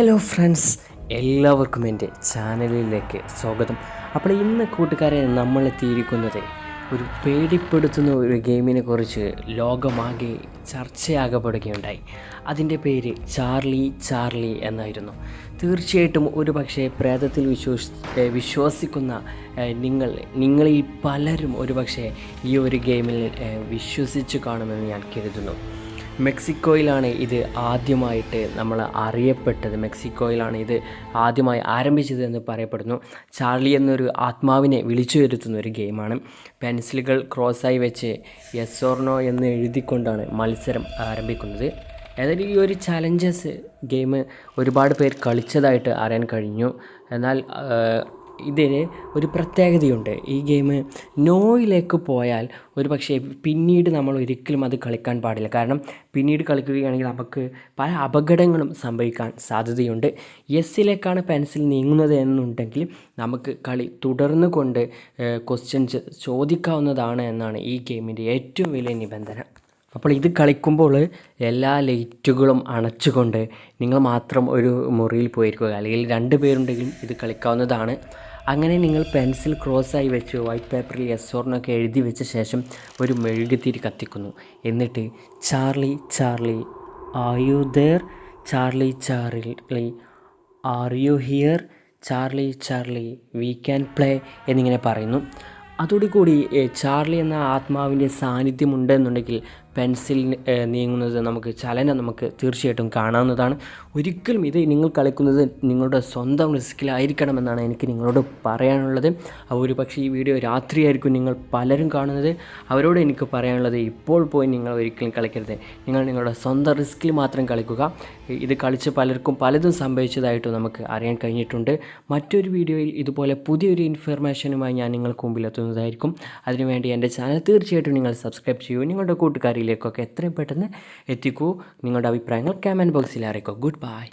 Hello friends എല്ലാവർക്കും എന്റെ ചാനലിലേക്ക് സ്വാഗതം. അപ്പോൾ ഇന്ന് കൂട്ടുകാരെ നമ്മൾ എത്തിയിരിക്കുന്നത് ഒരു പേടിപ്പെടുത്തുന്ന ഒരു ഗെയിമിനെ കുറിച്ച് ലോകമാകെ ചർച്ചയാകപ്പെടുകയുണ്ടായി. അതിന്റെ പേര് ചാർലി ചാർലി എന്നായിരുന്നു. തീർച്ചയായിട്ടും ഒരു പക്ഷേ പ്രേതത്തിൽ വിശ്വസി വിശ്വസിക്കുന്ന നിങ്ങൾ നിങ്ങളിൽ പലരും ഒരു പക്ഷേ ഈ ഒരു ഗെയിമിൽ വിശ്വസിച്ച് കാണുമെന്ന് ഞാൻ കരുതുന്നു. മെക്സിക്കോയിലാണ് ഇത് ആദ്യമായിട്ട് നമ്മൾ അറിയപ്പെട്ടത്. മെക്സിക്കോയിലാണ് ഇത് ആദ്യമായി ആരംഭിച്ചത് എന്ന് പറയപ്പെടുന്നു. ചാർലി എന്നൊരു ആത്മാവിനെ വിളിച്ചു വരുത്തുന്ന ഒരു ഗെയിമാണ്. പെൻസിലുകൾ ക്രോസായി വെച്ച് യെസ് ഓർണോ എന്ന് എഴുതിക്കൊണ്ടാണ് മത്സരം ആരംഭിക്കുന്നത്. ഏതായാലും ഈ ഒരു ചലഞ്ചസ് ഗെയിം ഒരുപാട് പേർ കളിച്ചതായിട്ട് അറിയാൻ കഴിഞ്ഞു. എന്നാൽ ഇതിന് ഒരു പ്രത്യേകതയുണ്ട്. ഈ ഗെയിം നോയിലേക്ക് പോയാൽ ഒരു പക്ഷേ പിന്നീട് നമ്മൾ ഒരിക്കലും അത് കളിക്കാൻ പാടില്ല. കാരണം പിന്നീട് കളിക്കുകയാണെങ്കിൽ നമുക്ക് പല അപകടങ്ങളും സംഭവിക്കാൻ സാധ്യതയുണ്ട്. യെസ്സിലേക്കാണ് പെൻസിൽ നീങ്ങുന്നത് എന്നുണ്ടെങ്കിൽ നമുക്ക് കളി തുടർന്നു കൊണ്ട് ക്വസ്റ്റ്യൻസ് ചോദിക്കാവുന്നതാണ് എന്നാണ് ഈ ഗെയിമിന്റെ ഏറ്റവും വലിയ നിബന്ധന. അപ്പോൾ ഇത് കളിക്കുമ്പോൾ എല്ലാ ലൈറ്റുകളും അണച്ചുകൊണ്ട് നിങ്ങൾ മാത്രം ഒരു മുറിയിൽ പോയിരിക്കുക. അല്ലെങ്കിൽ രണ്ട് പേരുണ്ടെങ്കിലും ഇത് കളിക്കാവുന്നതാണ്. അങ്ങനെ നിങ്ങൾ പെൻസിൽ ക്രോസായി വെച്ച് വൈറ്റ് പേപ്പറിൽ എസ് ഓർണൊക്കെ എഴുതി വെച്ച ശേഷം ഒരു മെഴുകുതിരി കത്തിക്കുന്നു. എന്നിട്ട് Charlie Charlie are you there Charlie Charlie are you here Charlie Charlie we can play എന്നിങ്ങനെ പറയുന്നു. അതോടുകൂടി ചാർലി എന്ന ആത്മാവിന്റെ സാന്നിധ്യമുണ്ട് എന്നുണ്ടെങ്കിൽ പെൻസിൽ നീങ്ങുന്നത് നമുക്ക് ചലനം നമുക്ക് തീർച്ചയായിട്ടും കാണാവുന്നതാണ്. ഒരിക്കലും ഇത് നിങ്ങൾ കളിക്കുന്നത് നിങ്ങളുടെ സ്വന്തം റിസ്കിലായിരിക്കണമെന്നാണ് എനിക്ക് നിങ്ങളോട് പറയാനുള്ളത്. ഒരു പക്ഷേ ഈ വീഡിയോ രാത്രിയായിരിക്കും നിങ്ങൾ പലരും കാണുന്നത്. അവരോട് എനിക്ക് പറയാനുള്ളത് ഇപ്പോൾ പോയി നിങ്ങൾ ഒരിക്കലും കളിക്കരുത്. നിങ്ങൾ നിങ്ങളുടെ സ്വന്തം റിസ്കിൽ മാത്രം കളിക്കുക. ഇത് കളിച്ച് പലർക്കും പലതും സംഭവിച്ചതായിട്ട് നമുക്ക് അറിയാൻ കഴിഞ്ഞിട്ടുണ്ട്. മറ്റൊരു വീഡിയോയിൽ ഇതുപോലെ പുതിയൊരു ഇൻഫർമേഷനുമായി ഞാൻ നിങ്ങൾക്ക് മുമ്പിലെത്തുന്നതായിരിക്കും. അതിനുവേണ്ടി എന്റെ ചാനൽ തീർച്ചയായിട്ടും നിങ്ങൾ സബ്സ്ക്രൈബ് ചെയ്യൂ. നിങ്ങളുടെ കൂട്ടുകാരിലേക്കൊക്കെ എത്രയും പെട്ടെന്ന് എത്തിക്കൂ. നിങ്ങളുടെ അഭിപ്രായങ്ങൾ കമന്റ് ബോക്സിൽ അറിയിക്കൂ. Good bye